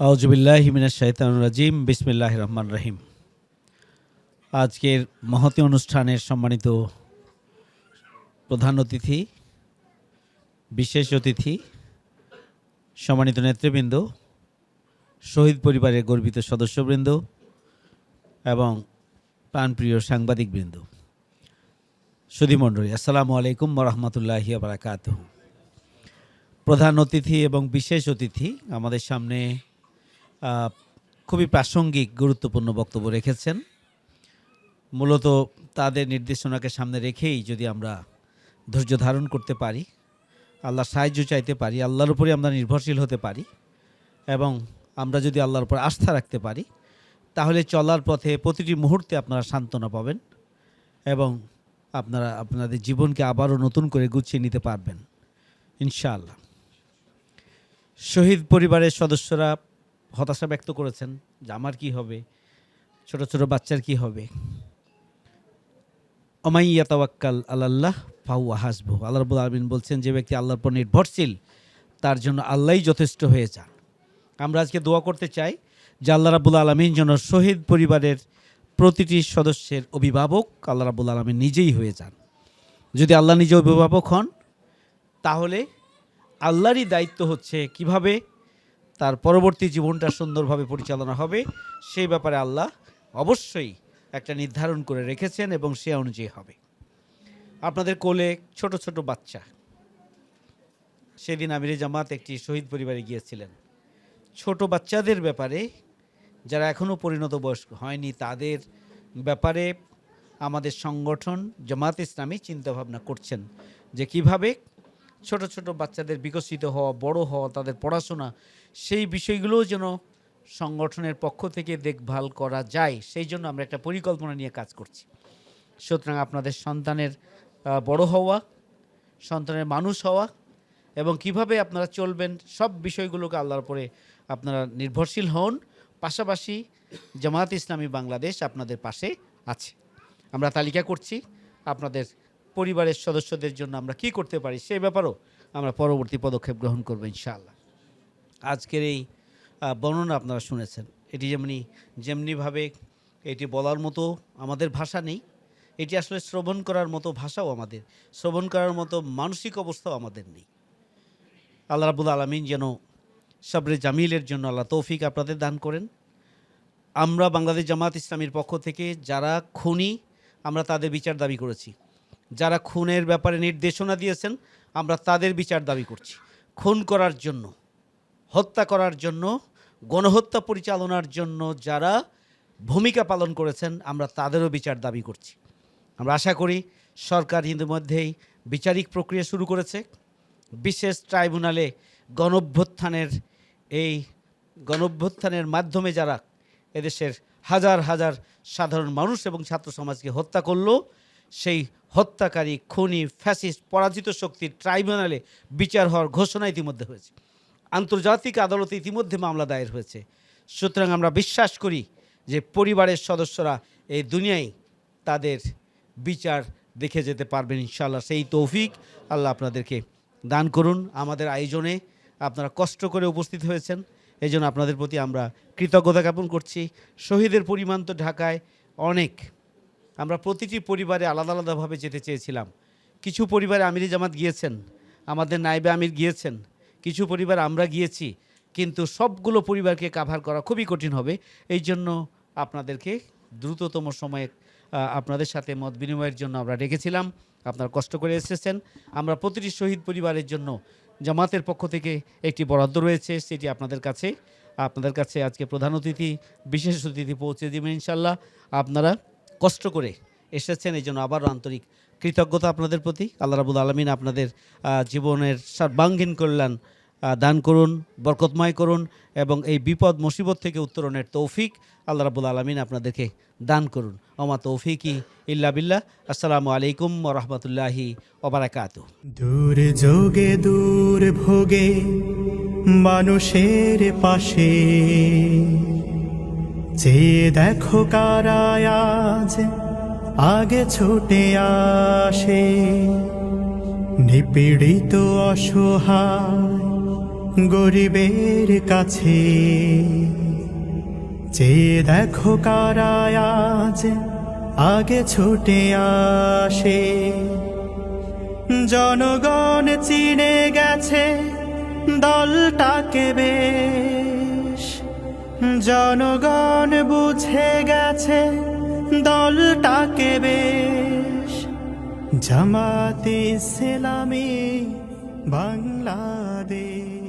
আউজবিল্লাহিমিনা শৈতান রাজিম বিসমিল্লাহ রহমান রহিম। আজকের মহতি অনুষ্ঠানের সম্মানিত প্রধান অতিথি, বিশেষ অতিথি, সম্মানিত নেতৃবৃন্দ, শহীদ পরিবারের গর্বিত সদস্যবৃন্দ এবং প্রাণপ্রিয় সাংবাদিকবৃন্দ। সুধীমণ্ডলী আসসালামু আলাইকুম রহমতুল্লাহি বারাকাত প্রধান অতিথি এবং বিশেষ অতিথি আমাদের সামনে খুবই প্রাসঙ্গিক, গুরুত্বপূর্ণ বক্তব্য রেখেছেন। মূলত তাদের নির্দেশনাকে সামনে রেখেই যদি আমরা ধৈর্য ধারণ করতে পারি, আল্লাহ সাহায্য চাইতে পারি, আল্লাহর উপরে আমরা নির্ভরশীল হতে পারি এবং আমরা যদি আল্লাহর উপর আস্থা রাখতে পারি, তাহলে চলার পথে প্রতিটি মুহূর্তে আপনারা সান্ত্বনা পাবেন এবং আপনারা, আপনাদের জীবনকে আবারও নতুন করে গুছিয়ে নিতে পারবেন, ইনশাআল্লাহ। শহীদ পরিবারের সদস্যরা হতাশা ব্যক্ত করেছেন যে আমার কি হবে? ছোট ছোট বাচ্চার কি হবে? অমাইয়া তাওয়াক্কাল আল্লাহ ফাহু হাসবু আল্লাহ রবুল আলমিন বলছেন, যে ব্যক্তি আল্লাহর উপর নির্ভরশীল, তার জন্য আল্লাহই যথেষ্ট হয়ে যান। আমরা আজকে দোয়া করতে চাই যে আল্লাহ রাবুল আলমিন যেন শহীদ পরিবারের প্রতিটি সদস্যের অভিভাবক আল্লাহ রাবুল আলমিন নিজেই হয়ে যান। যদি আল্লাহ নিজে অভিভাবক হন, তাহলে আল্লাহরই দায়িত্ব হচ্ছে কীভাবে তার পরবর্তী জীবনটা সুন্দরভাবে পরিচালনা হবে। সেই ব্যাপারে আল্লাহ অবশ্যই একটা নির্ধারণ করে রেখেছেন এবং সে অনুযায়ী হবে। আপনাদের কোলে ছোট ছোট বাচ্চা। সেদিন আমিরে জামাত একটি শহীদ পরিবারে গিয়েছিলেন। ছোট বাচ্চাদের ব্যাপারে যারা এখনও পরিণত বয়স্ক হয়নি, তাদের ব্যাপারে আমাদের সংগঠন জামাত ইসলামী চিন্তাভাবনা করছেন যে কীভাবে ছোট ছোট বাচ্চাদের বিকশিত হওয়া, বড় হওয়া, তাদের পড়াশোনা, সেই বিষয়গুলোও যেন সংগঠনের পক্ষ থেকে দেখভাল করা যায়, সেই জন্য আমরা একটা পরিকল্পনা নিয়ে কাজ করছি। সুতরাং আপনাদের সন্তানের বড় হওয়া, সন্তানের মানুষ হওয়া এবং কীভাবে আপনারা চলবেন, সব বিষয়গুলোকে আল্লাহর উপরে আপনারা নির্ভরশীল হন। পাশাপাশি জামায়াত ইসলামী বাংলাদেশ আপনাদের পাশে আছে। আমরা তালিকা করছি, আপনাদের পরিবারের সদস্যদের জন্য আমরা কি করতে পারি সেই ব্যাপারেও আমরা পরবর্তী পদক্ষেপ গ্রহণ করব ইনশাআল্লাহ। আজকের এই বর্ণনা আপনারা শুনেছেন। এটি যেমনি, যেমনিভাবে এটি বলার মতো আমাদের ভাষা নেই, এটি আসলে শ্রবণ করার মতো ভাষাও আমাদের, শ্রবণ করার মতো মানসিক অবস্থাও আমাদের নেই। আল্লাহ রাবুল আলমিন যেন সাবরে জামিলের জন্য আল্লাহ তৌফিক আপনাদের দান করেন। আমরা বাংলাদেশ জামাত ইসলামীর পক্ষ থেকে যারা খুনি, আমরা তাদের বিচার দাবি করেছি। যারা খুনের ব্যাপারে নির্দেশনা দিয়েছেন, আমরা তাদের বিচার দাবি করছি। খুন করার জন্য, হত্যা করার জন্য, গণহত্যা পরিচালনার জন্য যারা ভূমিকা পালন করেছেন, আমরা তাদেরও বিচার দাবি করছি। আমরা আশা করি সরকার ইতিমধ্যেই বিচারিক প্রক্রিয়া শুরু করেছে। বিশেষ ট্রাইব্যুনালে গণঅভ্যুত্থানের এই গণভ্যুত্থানের মাধ্যমে যারা এদেশের হাজার হাজার সাধারণ মানুষ এবং ছাত্র সমাজকে হত্যা করল সেই হত্যাকারী, খুনি, ফ্যাসিস্ট, পরাজিত শক্তির ট্রাইব্যুনালে বিচার হওয়ার ঘোষণা ইতিমধ্যে হয়েছে। আন্তর্জাতিক আদালতে ইতিমধ্যে মামলা দায়ের হয়েছে। সুতরাং আমরা বিশ্বাস করি যে পরিবারের সদস্যরা এই দুনিয়ায় তাদের বিচার দেখে যেতে পারবেন ইনশাআল্লাহ। সেই তৌফিক আল্লাহ আপনাদেরকে দান করুন। আমাদের আয়োজনে আপনারা কষ্ট করে উপস্থিত হয়েছেন। এই জন্য আপনাদের প্রতি আমরা কৃতজ্ঞতা জ্ঞাপন করছি। শহীদের পরিমাণ তো ঢাকায় অনেক। আমরা প্রতিটি পরিবারে আলাদা আলাদাভাবে যেতে চেয়েছিলাম। কিছু পরিবারে আমিরি জামাত গিয়েছেন, আমাদের নাইবে আমির গিয়েছেন, কিছু পরিবার আমরা গিয়েছি, কিন্তু সবগুলো পরিবারকে কাভার করা খুবই কঠিন হবে। এই জন্য আপনাদেরকে দ্রুততম সময়ে আপনাদের সাথে মত বিনিময়ের জন্য আমরা রেখেছিলাম আপনারা কষ্ট করে এসেছেন। আমরা প্রতিটি শহীদ পরিবারের জন্য জামাতের পক্ষ থেকে একটি বরাদ্দ রয়েছে, সেটি আপনাদের কাছে আপনাদের কাছে আজকে প্রধান অতিথি, বিশেষ অতিথি পৌঁছে দেবেন ইনশাল্লাহ আপনারা কষ্ট করে এসেছেন এই জন্য আবারও আন্তরিক কৃতজ্ঞতা আপনাদের প্রতি। আল্লাহ রাবুল আলমিন আপনাদের জীবনের সর্বাঙ্গীন কল্যাণ দান করুন, বরকতময় করুন এবং এই বিপদ, মুসিবত থেকে উত্তরণের তৌফিক আল্লাহ রাবুল আলমিন আপনাদেরকে দান করুন। ওমা তৌফিকি ইল্লা বিল্লাহ। আসসালামু আলাইকুম রহমতুল্লাহি ওবরাকাত দূর যোগে, দূর ভোগে মানুষের পাশে। চেয়ে দেখো আজ, আগে ছুটে আসে। নিপীড়িত অসহায় গরিবের কাছে, চেয়ে দেখো আজ, আগে ছুটে আসে। জনগণ চিনে গেছে দলটাকে বেশ। জনগণ বুঝে গেছে দলটাকে বেশ। জামাতে ইসলামী বাংলাদেশ।